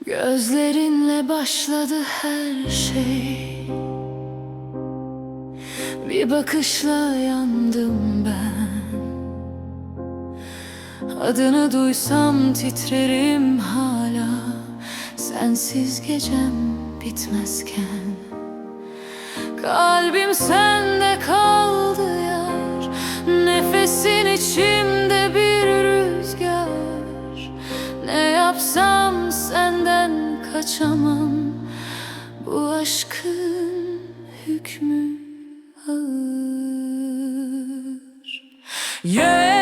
Gözlerinle başladı her şey. Bir bakışla yandım ben. Adını duysam titrerim hala. Sensiz gecem bitmezken. Kalbim sen aşkın hükmü ağır. Yeah.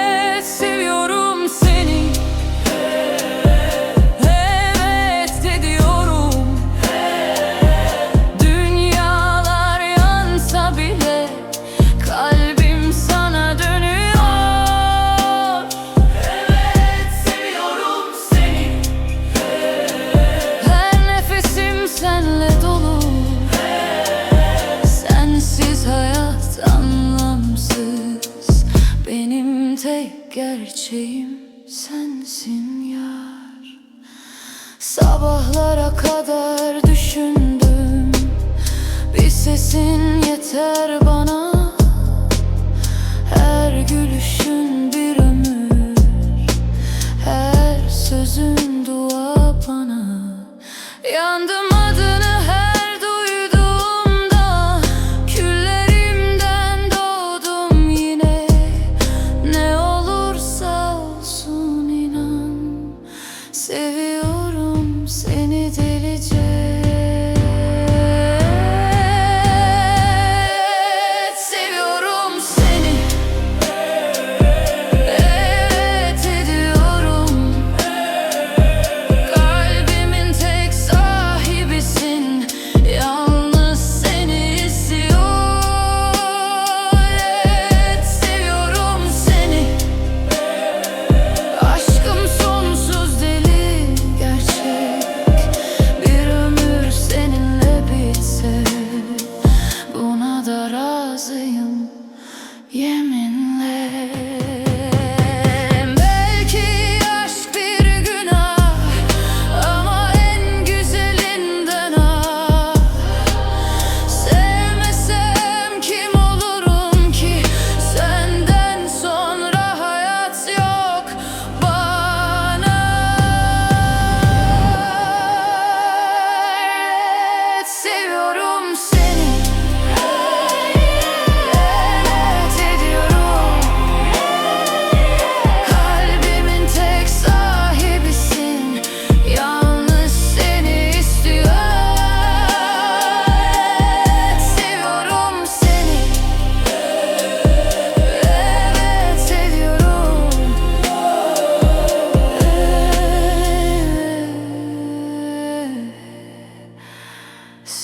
gerçeğim sensin yar. Sabahlara kadar düşündüm. Bir sesin yeter bana. Her gülüşün bir ömür. Her sözün dua bana. Yandım Yeah.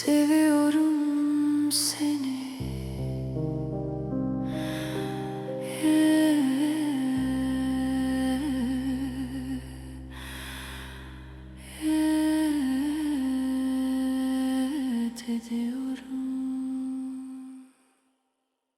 Seviyorum seni. Ediyorum.